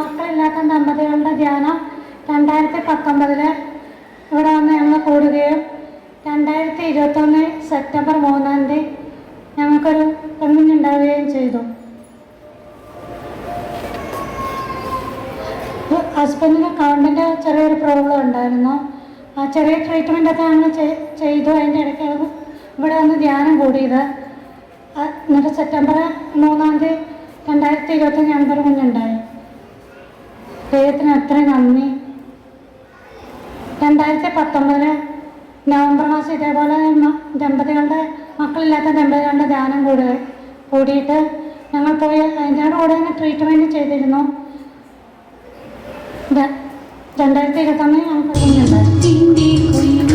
മക്കളില്ലാത്ത ദമ്പതികളുടെ ധ്യാനം രണ്ടായിരത്തി പത്തൊമ്പതിൽ ഇവിടെ വന്ന് ഞങ്ങൾ കൂടുകയും രണ്ടായിരത്തി ഇരുപത്തൊന്ന് സെപ്റ്റംബർ മൂന്നാം തീയതി ഞങ്ങൾക്കൊരു പെൺകുഞ്ഞുണ്ടാവുകയും ചെയ്തു. ഹസ്ബൻഡിന് കൗണ്ടിന്റെ ചെറിയൊരു പ്രോബ്ലം ഉണ്ടായിരുന്നു. ആ ചെറിയ ട്രീറ്റ്മെന്റ് ഒക്കെ ഞങ്ങൾ ചെയ്തു. അതിന്റെ ഇടയ്ക്കാണ് ഇവിടെ വന്ന് ധ്യാനം കൂടിയത്. എന്നിട്ട് സെപ്റ്റംബർ മൂന്നാം തീയതി രണ്ടായിരത്തി ഇരുപത്തഞ്ച് ഞങ്ങൾക്കൊരു കുഞ്ഞുണ്ടായി. ദൈവത്തിന് അത്ര നന്ദി. രണ്ടായിരത്തി പത്തൊമ്പതിൽ നവംബർ മാസം ഇതേപോലെ ദമ്പതികളുടെ മക്കളില്ലാത്ത ദമ്പതികളുടെ ധ്യാനം കൂടുക കൂടിയിട്ട് ഞങ്ങൾ പോയി അതിന്റെ കൂടെ തന്നെ ട്രീറ്റ്മെന്റ് ചെയ്തിരുന്നു. രണ്ടായിരത്തി ഇരുപത്തൊന്നിൽ ഞങ്ങൾക്ക് കുഞ്ഞുണ്ടായി നിന്റെ കുഞ്ഞിൽ